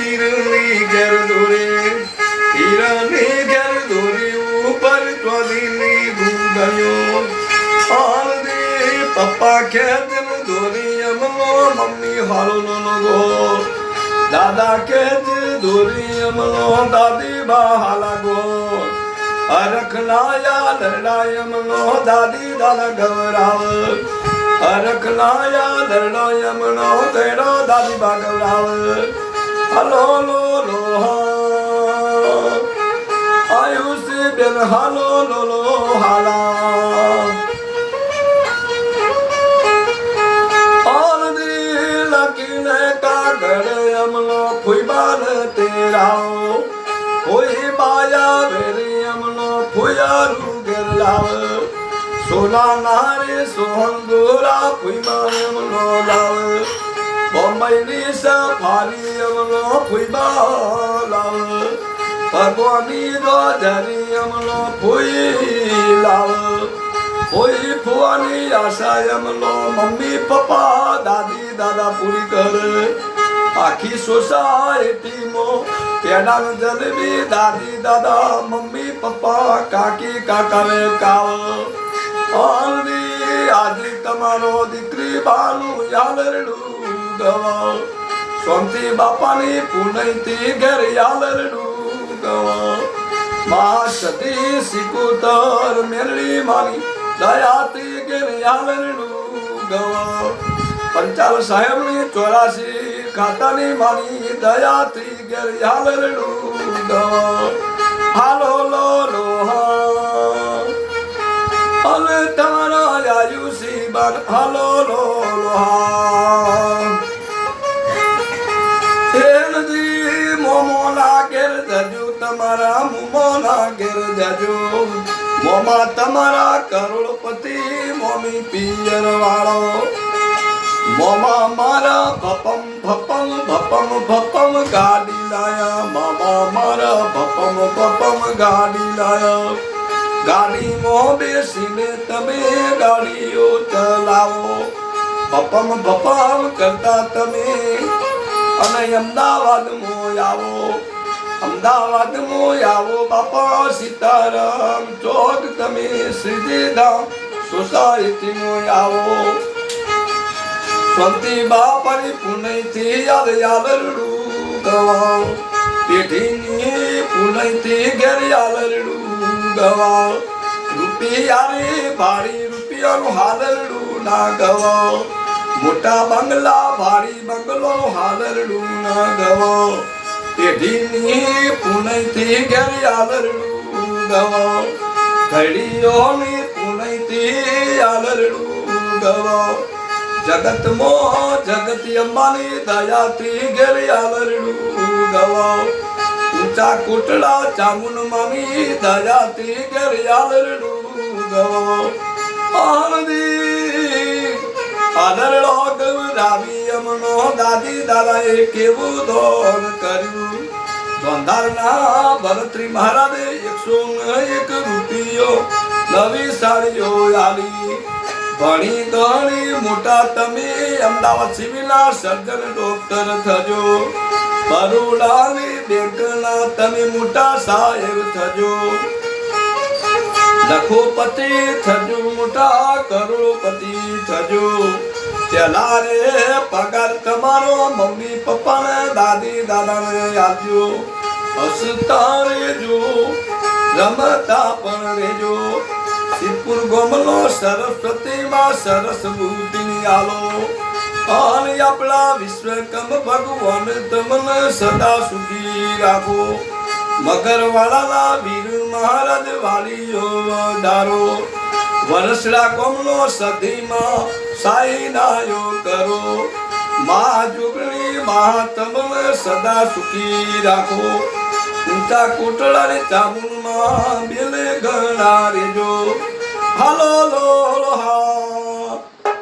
ਹੀਰਨੀ ਘਰ ਦੋਰੇ ਹੀਰਨੀ ਘਰ ਦੋਰੇ ਉਪਰ ਤਵਦੀਨੀ ਭੂਗਾਇਓ ਹਾਲ ਦੇ ਪਪਾ ਕਹਿੰਦਨ ਦੋਰੀ ਅਮਲੋ ਮੰਮੀ ਹਾਲੋ ਨਨਗੋ ਦਾਦਾ ਕਹਿੰਦ ਦੋਰੀ ਅਮਲੋ ਦਾਦੀ ਬਾਹਲਾਗੋ ਅਰਖਨਾ ਯਾ ਲੜਨਾ ਅਮਲੋ ਦਾਦੀ ਦਾਦਾ ਗਵਰਾਵ। ਅਰਖਨਾ ਯਾ ਲੜਨਾ ਅਮਲੋ ਤੇਰਾ ਦਾਦੀ ਬਾਗਵਰਾਵ હલો લો લો આયુષ બેન, હાલો લો લો હાલા. આનંદી લકીને કાગળ અમલો ફુઈબાન તેરાઓ કોઈ બાયા વેરી અમલો ફુયારું ગેરલાવ. સોલા નારે લાવ. બોમ્બઈની સફારી અમલો ફુઈબા લાવ ભગવાનની રોજરી અમલો ફુઈ લાવ કોઈ ફુવાની આશા એમનો મમ્મી પપ્પા દાદી દાદા પૂરી કરે આખી સોસાયટીમાં પેડાન જલેબી દાદી દાદા મમ્મી પપ્પા કાકી કાકાને કાવ આજે તમારો દીકરી બાનું યાલરડું ગવા સ્વામી બાપાની પુનૈતી ઘેર યાલરડું ગવા મા સતી સિકુતર મેરડી મારી દયાતી ઘેર યાલરડું ગવા પંચાલ સાહેબની ચોરાસી ખાતાની માની દયાતી ઘેર યાલરડું ગવા હાલો લો લોહા અલ તારા આયુષી બાર. હાલો લો લો જજો મુમાના ઘેર જજો. મોમા તમારા કરોડપતિ મોમી પિયર વાળો. મોમા મારા ભપમ ભપમ ભપમ ભપમ ગાડી લાયા. મામા મારા ભપમ ભપમ ગાડી લાયા. ગાડીમાં બેસીને તમે ગાડીઓ ચલાવો. ભપમ ભપમ કરતા તમે અને અમદાવાદમાં આવો. અમદાવાદમાં આવો, બાપા, સીતારામ ચોક તમે શ્રીજીધામ સોસાયટીમાં આવો. સંતી બાપાની પુનઈથી યાદ યાલરડું ગવાઓ પેઢીની પુનઈથી ઘેર યાલરડું ગવાઓ રૂપિયાની ભાડી રૂપિયાનું હાલરડું ના ગવાઓ મોટા બંગલા, ભારી બંગલો હાલરડું ના ગવાવ પેઢીની પુનઈથી ઘેર યાલરડું ગવાવ ઘડીઓની પુનઈથી યાલરડું ગવાવ જગતમાં જગતી અંબાની દયાથી ઘેર યાલરડું ગવા ઊંચા કોટડા ચામુન મામી દયાથી ઘેર યાલરડું ગવા આનંદી, આદરડો ગવરાવી અમનો દાદી દાદાએ કેવું દોન કર્યું? બંધારના ભરત્રી મહારાજે એકસો એક રૂપિયો નવી સાડીઓ આલી. ભણી ગણી મોટા તમે અમદાવાદ સિવિલના સર્જન ડોક્ટર થજો. બરોડાની બેંકના તમે મોટા સાહેબ થજો. લખોપતિ થજો, મોટા કરોડપતિ થજો. પેલા રે પગાર તમારો મમ્મી પપ્પાને, દાદી દાદાને આપજો. હસતા રેજો રમતા પણ રેજો સિદ્ધપુર ગોમલો સરસ્વતીમાં સરસ બુદ્ધિની આલો. અને આપણા વિશ્વકમ ભગવાન તમને સદા સુખી રાખો. મગર વાળાના વીર મહારાજ વાલીઓ ડારો. વરસડા કોમનો સધીમાં સાઈ નાયો કરો. મા જુગણી મા તમને સદા સુખી રાખો. ઊંચા કોટડાની ચામુંડમાં બેલે ગણા રેજો. હાલો લો લો હા